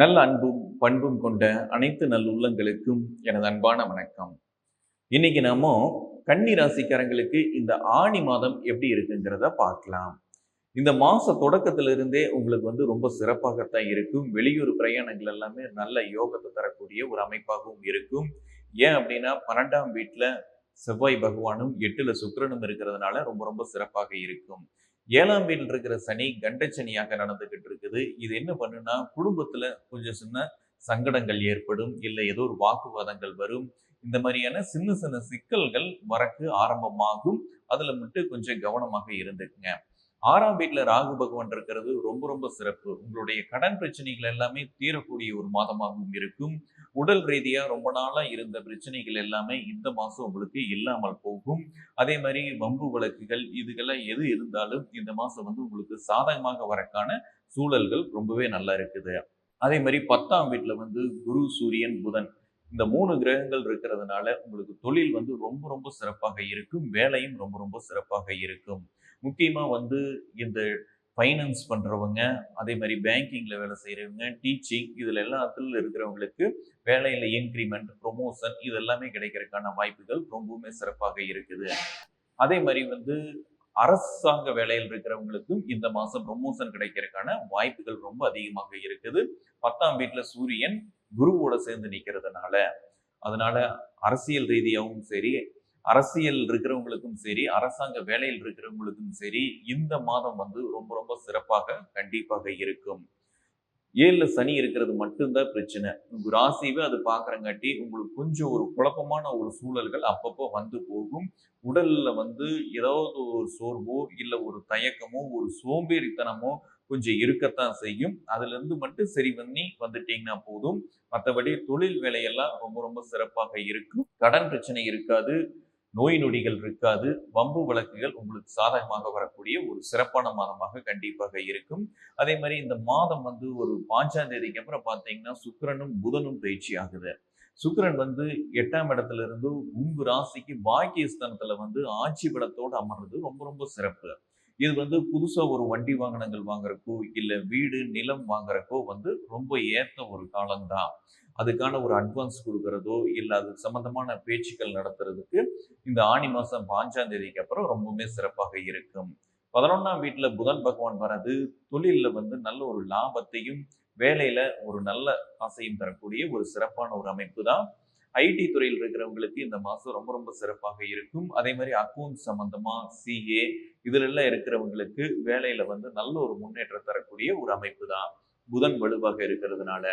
நல்ல அன்பும் பண்பும் கொண்ட அனைத்து நல்லுள்ளங்களுக்கும் எனது அன்பான வணக்கம். இன்னைக்கு நாம கன்னி ராசிக்காரங்களுக்கு இந்த ஆணி மாதம் எப்படி இருக்குங்கிறத பார்க்கலாம். இந்த மாச தொடக்கத்திலிருந்தே உங்களுக்கு வந்து ரொம்ப சிறப்பாகத்தான் இருக்கும். வெளியூர் பிரயாணங்கள் எல்லாமே நல்ல யோகத்தை தரக்கூடிய ஒரு அமைப்பாகவும் இருக்கும். ஏன் அப்படின்னா பன்னெண்டாம் வீட்டில் செவ்வாய் பகவானும் எட்டுல சுக்கிரனும் இருக்கிறதுனால ரொம்ப ரொம்ப சிறப்பாக இருக்கும். ஏழாம் வீட்டில் இருக்கிற சனி கண்டச்சனியாக நடந்துகிட்டு இருக்குது. இது என்ன பண்ணுன்னா குடும்பத்துல கொஞ்சம் சின்ன சங்கடங்கள் ஏற்படும். இல்லை ஏதோ ஒரு வாக்குவாதங்கள் வரும். இந்த மாதிரியான சின்ன சின்ன சிக்கல்கள் வரக்கு ஆரம்பமாகும். அதுல மட்டும் கொஞ்சம் கவனமாக இருந்துக்குங்க. ஆறாம் வீட்டில் ராகு பகவான் இருக்கிறது ரொம்ப ரொம்ப சிறப்பு. உங்களுடைய கடன் பிரச்சனைகள் எல்லாமே தீரக்கூடிய ஒரு மாதமாகவும் இருக்கும். உடல் ரீதியாக ரொம்ப நாளாக இருந்த பிரச்சனைகள் எல்லாமே இந்த மாதம் உங்களுக்கு இல்லாமல் போகும். அதே மாதிரி வம்பு வழக்குகள் இதுகெல்லாம் எது இருந்தாலும் இந்த மாதம் வந்து உங்களுக்கு சாதகமாக வரக்கான சூழல்கள் ரொம்பவே நல்லா இருக்குது. அதே மாதிரி பத்தாம் வீட்டில் வந்து குரு சூரியன் புதன் இந்த மூணு கிரகங்கள் இருக்கிறதுனால உங்களுக்கு தொழில் வந்து ரொம்ப ரொம்ப சிறப்பாக இருக்கும். வேலையும் ரொம்ப ரொம்ப சிறப்பாக இருக்கும். முக்கியமாக வந்து இந்த ஃபைனான்ஸ் பண்ணுறவங்க அதே மாதிரி பேங்கிங்கில் வேலை செய்கிறவங்க டீச்சிங் இதில் எல்லாத்துல இருக்கிறவங்களுக்கு வேலையில் இன்க்ரிமெண்ட் ப்ரொமோஷன் இது எல்லாமே கிடைக்கிறதுக்கான வாய்ப்புகள் ரொம்பவுமே சிறப்பாக இருக்குது. அதே மாதிரி வந்து அரசாங்க வேலையில் இருக்கிறவங்களுக்கும் இந்த மாதம் ப்ரொமோஷன் கிடைக்கிறதுக்கான வாய்ப்புகள் ரொம்ப அதிகமாக இருக்குது. பத்தாம் வீட்டில் சூரியன் குருவோட சேர்ந்து நிற்கிறதுனால அதனால அரசியல் ரீதியாகவும் சரி அரசியல் இருக்கிறவங்களுக்கும் சரி அரசாங்க வேலையில் இருக்கிறவங்களுக்கும் சரி இந்த மாதம் வந்து ரொம்ப ரொம்ப சிறப்பாக கண்டிப்பாக இருக்கும். ஏழில் சனி இருக்கிறது மட்டும்தான் பிரச்சனை. உங்க ராசியவே அது பார்க்குறங்காட்டி உங்களுக்கு கொஞ்சம் ஒரு குழப்பமான ஒரு சூழல்கள் அப்பப்போ வந்து போகும். உடலில் வந்து ஏதாவது ஒரு சோர்வோ இல்லை ஒரு தயக்கமோ ஒரு சோம்பேறித்தனமோ கொஞ்சம் இருக்கத்தான் செய்யும். அதுலேருந்து மட்டும் சரி பண்ணி வந்துட்டீங்கன்னா போதும். மற்றபடி தொழில் வேலையெல்லாம் ரொம்ப ரொம்ப சிறப்பாக இருக்கும். கடன் பிரச்சனை இருக்காது. நோய் நொடிகள் இருக்காது. வம்பு வழக்குகள் உங்களுக்கு சாதகமாக வரக்கூடிய ஒரு சிறப்பான மாதமாக கண்டிப்பாக இருக்கும். அதே மாதிரி இந்த மாதம் வந்து ஒரு பாஞ்சாம் தேதிக்கு அப்புறம் பார்த்தீங்கன்னா சுக்கிரனும் புதனும் பயிற்சி ஆகுது. சுக்கரன் வந்து எட்டாம் இடத்துல இருந்து உங்க ராசிக்கு பாக்கியஸ்தானத்துல வந்து ஆட்சி பலத்தோடு அமர்றது ரொம்ப ரொம்ப சிறப்பு. இது வந்து புதுசாக ஒரு வண்டி வாகனங்கள் வாங்குறக்கோ இல்லை வீடு நிலம் வாங்குறக்கோ வந்து ரொம்ப ஏற்ற ஒரு காலம்தான். அதுக்கான ஒரு அட்வான்ஸ் கொடுக்கறதோ இல்லை அது சம்மந்தமான பேச்சுக்கள் நடத்துறதுக்கு இந்த ஆணி மாதம் பாஞ்சாம் தேதிக்கு அப்புறம் ரொம்பவுமே சிறப்பாக இருக்கும். பதினொன்றாம் வீட்டில் புதன் பகவான் வர்றது தொழிலில் வந்து நல்ல ஒரு லாபத்தையும் வேலையில் ஒரு நல்ல ஆசையும் தரக்கூடிய ஒரு சிறப்பான ஒரு அமைப்பு தான் ஐடி துறையில் இருக்கிறவங்களுக்கு இந்த மாதம் ரொம்ப ரொம்ப சிறப்பாக இருக்கும். அதே மாதிரி அக்கௌண்ட் சம்மந்தமாக சிஏ இதிலெல்லாம் இருக்கிறவங்களுக்கு வேலையில் வந்து நல்ல ஒரு முன்னேற்றம் தரக்கூடிய ஒரு அமைப்பு தான் புதன் வலுவாக இருக்கிறதுனால.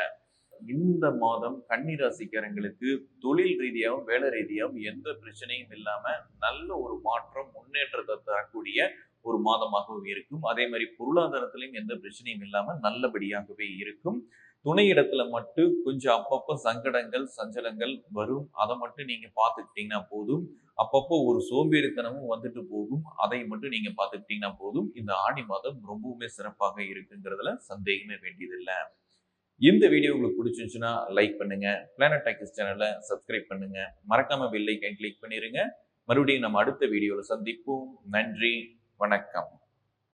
இந்த மாதம் கன்னி ராசிக்காரங்களுக்கு தொழில் ரீதியாகவும் வேலை ரீதியாகவும் எந்த பிரச்சனையும் இல்லாம நல்ல ஒரு மாற்றம் முன்னேற்றத்தை தரக்கூடிய ஒரு மாதமாகவும் இருக்கும். அதே மாதிரி பொருளாதாரத்திலையும் எந்த பிரச்சனையும் இல்லாம நல்லபடியாகவே இருக்கும். துணை இடத்துல மட்டும் கொஞ்சம் அப்பப்போ சங்கடங்கள் சஞ்சலங்கள் வரும். அதை மட்டும் நீங்க பார்த்துக்கிட்டீங்கன்னா போதும். அப்பப்போ ஒரு சோம்பேறித்தனமும் வந்துட்டு போகும். அதை மட்டும் நீங்க பார்த்துக்கிட்டீங்கன்னா போதும். இந்த ஆணி மாதம் ரொம்பவுமே சிறப்பாக இருக்குங்கிறதுல சந்தேகமே வேண்டியதில்லை. இந்த வீடியோ உங்களுக்கு பிடிச்சிருந்துச்சுன்னா லைக் பண்ணுங்க. பிளானட் டாக்கிஸ் சேனலை சப்ஸ்கிரைப் பண்ணுங்க. மறக்காம பெல் கிளிக் பண்ணிருங்க. மறுபடியும் நம்ம அடுத்த வீடியோவில் சந்திப்போம். நன்றி. வணக்கம்.